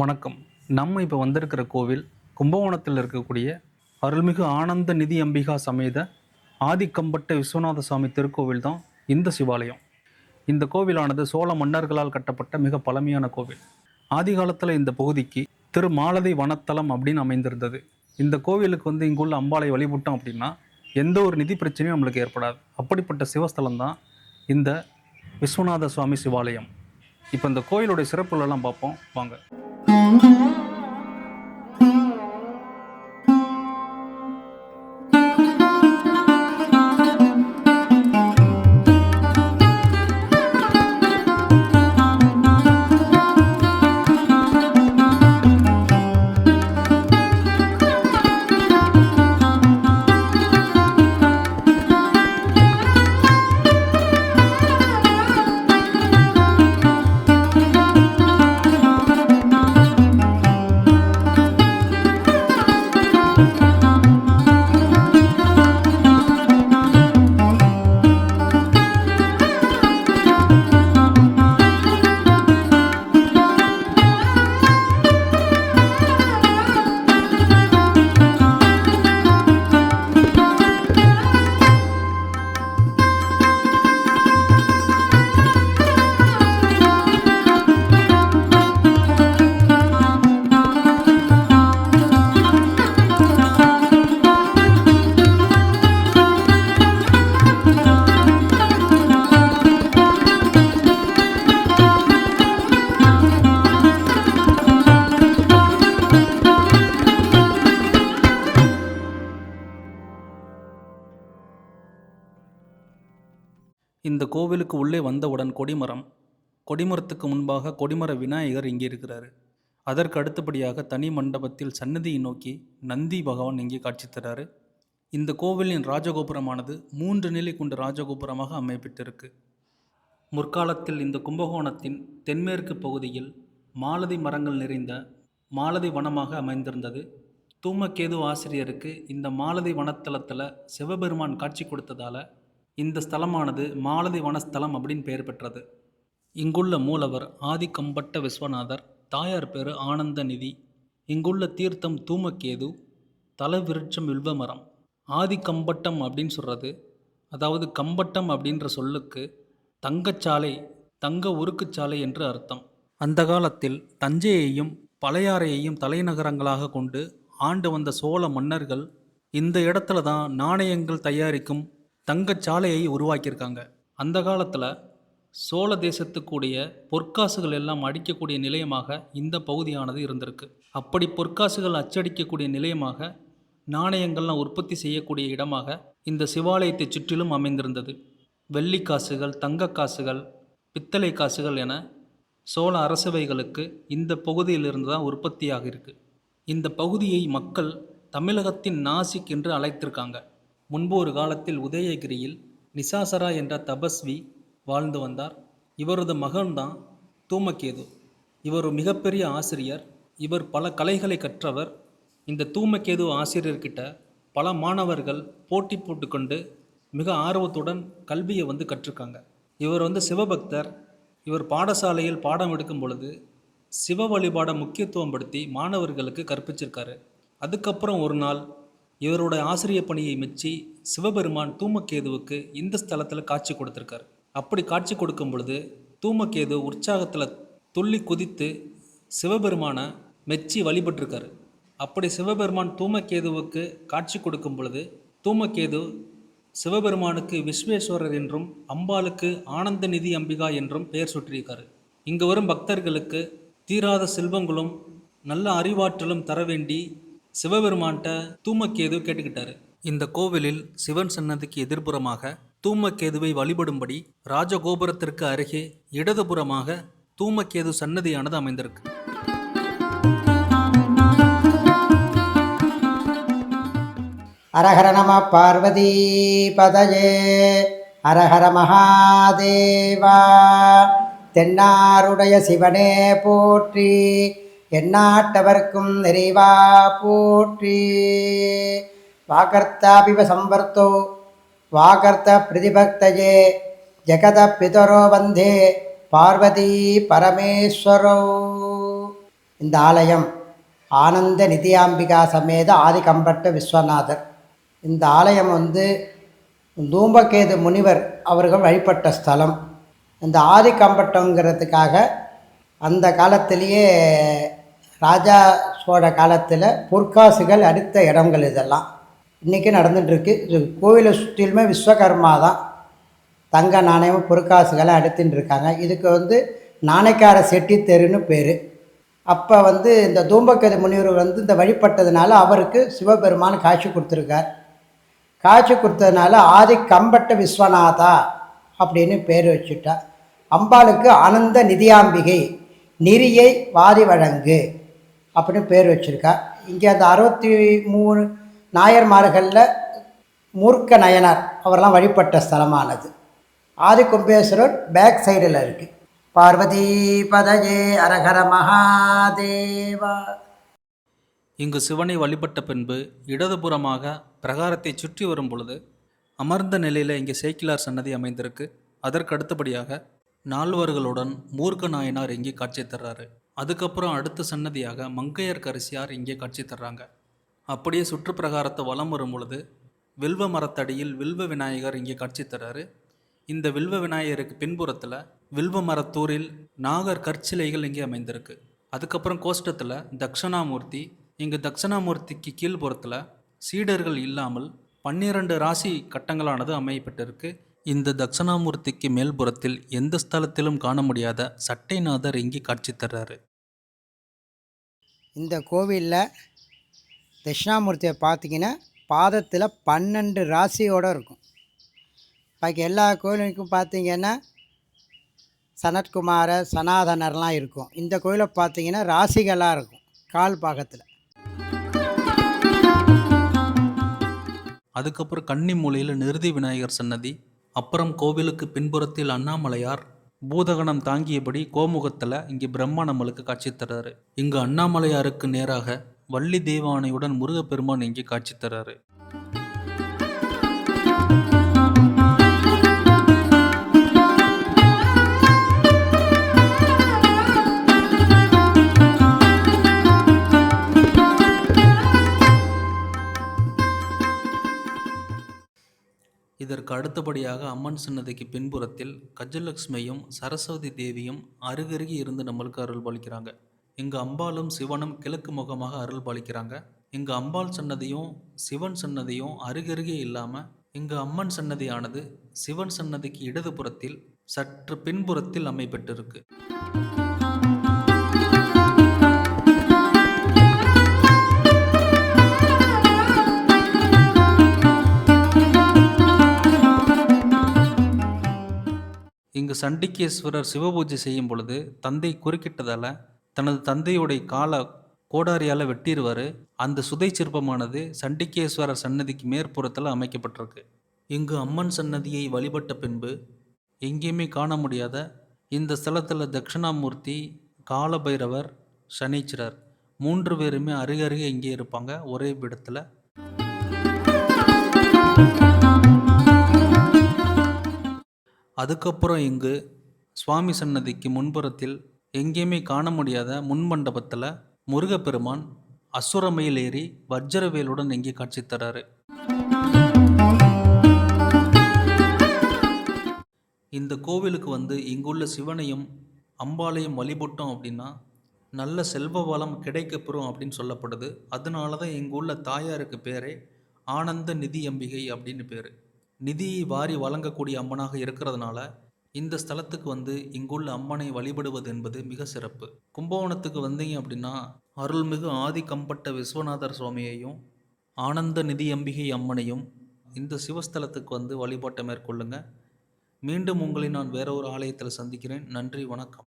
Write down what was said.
வணக்கம். நம்ம இப்போ வந்திருக்கிற கோவில் கும்பகோணத்தில் இருக்கக்கூடிய அருள்மிகு ஆனந்த நிதி அம்பிகா சமேத ஆதிக்கம்பட்ட விஸ்வநாத சுவாமி திருக்கோவில் தான் இந்த சிவாலயம். இந்த கோவிலானது சோழ மன்னர்களால் கட்டப்பட்ட மிக பழமையான கோவில். ஆதி காலத்தில் இந்த பகுதிக்கு திரு மாலதி வனத்தலம் அப்படின்னு அமைந்திருந்தது. இந்த கோவிலுக்கு வந்து இங்குள்ள அம்பாளை வழிபட்டோம் அப்படின்னா எந்த ஒரு நிதி பிரச்சனையும் நம்மளுக்கு ஏற்படாது. அப்படிப்பட்ட சிவஸ்தலம் தான் இந்த விஸ்வநாத சுவாமி சிவாலயம். இப்போ இந்த கோயிலுடைய சிறப்புகளெல்லாம் பார்ப்போம். வாங்க. Mm-hmm. இந்த கோவிலுக்கு உள்ளே வந்தவுடன் கொடிமரம். கொடிமரத்துக்கு முன்பாக கொடிமர விநாயகர் இங்கே இருக்கிறார். அதற்கு அடுத்தபடியாக தனி மண்டபத்தில் சன்னதியை நோக்கி நந்தி பகவான் இங்கே காட்சி தராரு. இந்த கோவிலின் ராஜகோபுரமானது மூன்று நிலை கொண்ட ராஜகோபுரமாக அமையப்பட்டிருக்கு. முற்காலத்தில் இந்த கும்பகோணத்தின் தென்மேற்கு பகுதியில் மாலதி மரங்கள் நிறைந்த மாலதி வனமாக அமைந்திருந்தது. தூமகேது ஆசிரியருக்கு இந்த மாலதி வனத்தலத்தில் சிவபெருமான் காட்சி கொடுத்ததால இந்த ஸ்தலமானது மாலதி வனஸ்தலம் அப்படின்னு பெயர் பெற்றது. இங்குள்ள மூலவர் ஆதிக்கம்பட்ட விஸ்வநாதர் தாயார் பேரு ஆனந்த நிதி இங்குள்ள தீர்த்தம் தூமக்கேது தலவிருட்சம் வில்வமரம் ஆதிக்கம்பட்டம் அப்படின்னு சொல்கிறது அதாவது கம்பட்டம் அப்படின்ற சொல்லுக்கு தங்கச்சாலை தங்க உருக்குச்சாலை என்று அர்த்தம். அந்த காலத்தில் தஞ்சையையும் பழையாறையையும் தலைநகரங்களாக கொண்டு ஆண்டு வந்த சோழ மன்னர்கள் இந்த இடத்துல தான் நாணயங்கள் தயாரிக்கும் தங்கச்சாலையை உருவாக்கியிருக்காங்க. அந்த காலத்தில் சோழ தேசத்துக்குடைய பொற்காசுகள் எல்லாம் அடிக்கக்கூடிய நிலையமாக இந்த பகுதியானது இருந்திருக்கு. அப்படி பொற்காசுகள் அச்சடிக்கக்கூடிய நிலையமாக நாணயங்கள்லாம் உற்பத்தி செய்யக்கூடிய இடமாக இந்த சிவாலயத்தை சுற்றிலும் அமைந்திருந்தது. வெள்ளி காசுகள் தங்க காசுகள் பித்தளை காசுகள் என சோழ அரசவைகளுக்கு இந்த பகுதியிலிருந்து தான் உற்பத்தியாக இருக்குது இந்த பகுதியை மக்கள் தமிழகத்தின் நாசிக் என்று அழைத்திருக்காங்க. முன்பு ஒரு காலத்தில் உதயகிரியில் நிசாசரா என்ற தபஸ்வி வாழ்ந்து வந்தார். இவரது மகன்தான் தூமகேது. இவர் ஒரு மிகப்பெரிய ஆசிரியர். இவர் பல கலைகளை கற்றவர். இந்த தூமகேது ஆசிரியர்கிட்ட பல மாணவர்கள் போட்டி போட்டுக்கொண்டு மிக ஆர்வத்துடன் கல்வியை வந்து கற்றுருக்காங்க இவர் வந்து சிவபக்தர். இவர் பாடசாலையில் பாடம் எடுக்கும் பொழுது சிவ வழிபாடை முக்கியத்துவம் படுத்தி மாணவர்களுக்கு கற்பிச்சிருக்காரு. அதுக்கப்புறம் ஒரு நாள் இவரோட ஆசிரிய பணியை மெச்சி சிவபெருமான் தூமக்கேதுவுக்கு இந்த ஸ்தலத்தில் காட்சி கொடுத்துருக்காரு. அப்படி காட்சி கொடுக்கும் பொழுது தூமக்கேது உற்சாகத்தில் துள்ளி குதித்து சிவபெருமானை மெச்சி வழிபட்டிருக்காரு. அப்படி சிவபெருமான் தூமக்கேதுவுக்கு காட்சி கொடுக்கும் பொழுது தூமக்கேது சிவபெருமானுக்கு விஸ்வேஸ்வரர் என்றும் அம்பாளுக்கு ஆனந்த நிதி அம்பிகா என்றும் பெயர் சுற்றியிருக்காரு இங்கு வரும் பக்தர்களுக்கு தீராத செல்வங்களும் நல்ல அறிவாற்றலும் தர வேண்டி சிவபெருமான்கிட்ட தூமக்கேது கேட்டுக்கிட்டாரு. இந்த கோவிலில் சிவன் சன்னதிக்கு எதிர்ப்புறமாக தூமக்கேதுவை வழிபடும்படி ராஜகோபுரத்திற்கு அருகே இடதுபுறமாக தூமக்கேது சன்னதியானது அமைந்திருக்கு. அரஹர நம பார்வதி பதயே அரஹர மகாதேவா தென்னாருடைய சிவனே போற்றி எண்ணாட்டவர்க்கும் நிறைவா போற்றி. வாகர்த்தாபிவ சம்பர்த்தோ வாகர்த்த பிரதிபக்தயே ஜெகத பிதரோ வந்தே பார்வதி பரமேஸ்வரோ. இந்த ஆலயம் ஆனந்த நிதியாம்பிகா சமேத ஆதிகம்பட்ட விஸ்வநாதர். இந்த ஆலயம் வந்து தூம்பகேது முனிவர் அவர்கள் வழிபட்ட ஸ்தலம். இந்த ஆதிகம்பட்டங்கிறதுக்காக அந்த காலத்திலேயே ராஜா சோழ காலத்தில் பொற்காசுகள் அடித்த இடங்கள் இதெல்லாம். இன்றைக்கி நடந்துட்டுருக்கு. இது கோவிலை சுற்றிலுமே விஸ்வகர்மா தான். தங்க நாணயம் பொற்காசுகளை அடுத்துட்டு இருக்காங்க இதுக்கு வந்து நாணயக்கார செட்டி தெருன்னு பேர். அப்போ வந்து இந்த தூம்பக்கதி முனிவர் வந்து இந்த வழிபட்டதுனால அவருக்கு சிவபெருமான் காட்சி கொடுத்துருக்கார். காட்சி கொடுத்ததுனால ஆதி கம்பட்ட விஸ்வநாதா அப்படின்னு பேர் வச்சுட்டா. அம்பாளுக்கு ஆனந்த நிதியாம்பிகை நெறியை வாதி வழங்கு. அப்படின்னு பேர் வச்சுருக்கா. இங்கே அந்த அறுபத்தி மூணு நாயர்மார்களில் மூர்க்க நயனார் அவரெல்லாம் வழிபட்ட ஸ்தலமானது. ஆதி கும்பேஸ்வரர் பேக் சைடில் இருக்குது பார்வதி பதஜே அரகர மகாதேவா. இங்கு சிவனை வழிபட்ட பின்பு இடதுபுறமாக பிரகாரத்தை சுற்றி வரும் பொழுது அமர்ந்த நிலையில் இங்கே சேக்கிலார் சன்னதி அமைந்திருக்கு. அதற்கு அடுத்தபடியாக நால்வர்களுடன் மூர்க்க நாயனார் இங்கே காட்சி தர்றாரு. அதுக்கப்புறம் அடுத்த சன்னதியாக மங்கையர் கரிசியார் இங்கே காட்சி தர்றாங்க. அப்படியே சுற்றுப்பிரகாரத்தை வலம் வரும் பொழுது வில்வ மரத்தடியில் வில்வ விநாயகர் இங்கே காட்சி தர்றாரு. இந்த வில்வ விநாயகருக்கு பின்புறத்தில் வில்வ மரத்தூரில் நாகர் கற்சிலைகள் இங்கே அமைந்திருக்கு. அதுக்கப்புறம் கோஷ்டத்தில் தக்ஷணாமூர்த்தி இங்கு தக்ஷணாமூர்த்திக்கு கீழ்ப்புறத்தில் சீடர்கள் இல்லாமல் பன்னிரண்டு ராசி கட்டங்களானது அமையப்பட்டிருக்கு. இந்த தக்ஷணாமூர்த்திக்கு மேல்புறத்தில் எந்த ஸ்தலத்திலும் காண முடியாத சட்டைநாதர் இங்கே காட்சி தர்றாரு. இந்த கோவிலில் தட்சிணாமூர்த்தியை பார்த்தீங்கன்னா பாதத்தில் பன்னெண்டு ராசியோடு இருக்கும். பாக்கி எல்லா கோயிலுக்கும் பார்த்திங்கன்னா சனத்குமார சனாதனர்லாம் இருக்கும். இந்த கோயிலை பார்த்திங்கன்னா ராசிகளாக இருக்கும் கால் பாகத்தில். அதுக்கப்புறம் கன்னி மூலையில் நிருதி விநாயகர் சன்னதி அப்புறம் கோவிலுக்கு பின்புறத்தில் அண்ணாமலையார் பூதகணம் தாங்கியபடி கோமுகத்தில் இங்கே பிரம்மா நம்மளுக்கு காட்சி தர்றாரு. இங்கே அண்ணாமலையாருக்கு நேராக வள்ளி தேவானையுடன் முருகப்பெருமான் இங்கே காட்சி தர்றாரு. இதற்கு அடுத்தபடியாக அம்மன் சின்னதிக்கு பின்புறத்தில் கஜலட்சுமியும் சரஸ்வதி தேவியும் அருகருகே இருந்து நம்மளுக்கு அருள் பாலிக்கிறாங்க. இங்கு அம்பாளும் சிவனும் கிழக்கு முகமாக அருள் பாலிக்கிறாங்க. இங்கு அம்பாள் சன்னதியும் சிவன் சன்னதியும் அருகருகே இல்லாமல் இங்கு அம்மன் சன்னதியானது சிவன் சன்னதிக்கு இடதுபுறத்தில் சற்று பின்புறத்தில் அமைப்பெற்றிருக்கு. இங்கு சண்டிகேஸ்வரர் சிவபூஜை செய்யும் பொழுது தந்தை குறுக்கிட்டதால் தனது தந்தையுடைய கால கோடாரியால் வெட்டிடுவார் அந்த சுதை சிற்பமானது சண்டிகேஸ்வரர் சன்னதிக்கு மேற்புறத்தில் அமைக்கப்பட்டிருக்கு. இங்கு அம்மன் சன்னதியை வழிபட்ட பின்பு எங்கேயுமே காண முடியாத இந்த ஸ்தலத்தில் தட்சிணாமூர்த்தி காலபைரவர் சனீச்சரர் மூன்று பேருமே அருகருகே இங்கே இருப்பாங்க. ஒரே இடத்துல அதுக்கப்புறம் இங்கு சுவாமி சன்னதிக்கு முன்புறத்தில் எங்கேயுமே காண முடியாத முன்மண்டபத்தில் முருகப்பெருமான் அசுரமையில் ஏறி வஜ்ரவேலுடன் இங்கே காட்சி தராரு. இந்த கோவிலுக்கு வந்து இங்குள்ள சிவனையும் அம்பாளையும் வழிபட்டோம் அப்படின்னா நல்ல செல்வ வளம் கிடைக்கப்பெறும் அப்படின்னு சொல்லப்படுது. அதனால தான் இங்குள்ள தாயாருக்கு பேரே ஆனந்த நிதி அம்பிகை அப்படின்னு பேர். நிதியை வாரி வழங்கக்கூடிய அம்மனாக இருக்கிறதுனால இந்த ஸ்தலத்துக்கு வந்து இங்குள்ள அம்மனை வழிபடுவது என்பது மிக சிறப்பு. கும்பகோணத்துக்கு வந்தீங்க அப்படின்னா அருள்மிகு ஆதி கம்பட்ட விஸ்வநாதர் சுவாமியையும் ஆனந்த நிதி அம்பிகை அம்மனையும் இந்த சிவஸ்தலத்துக்கு வந்து வழிபாட்டை மேற்கொள்ளுங்க. மீண்டும் உங்களை நான் வேற ஒரு ஆலயத்தில் சந்திக்கிறேன். நன்றி வணக்கம்.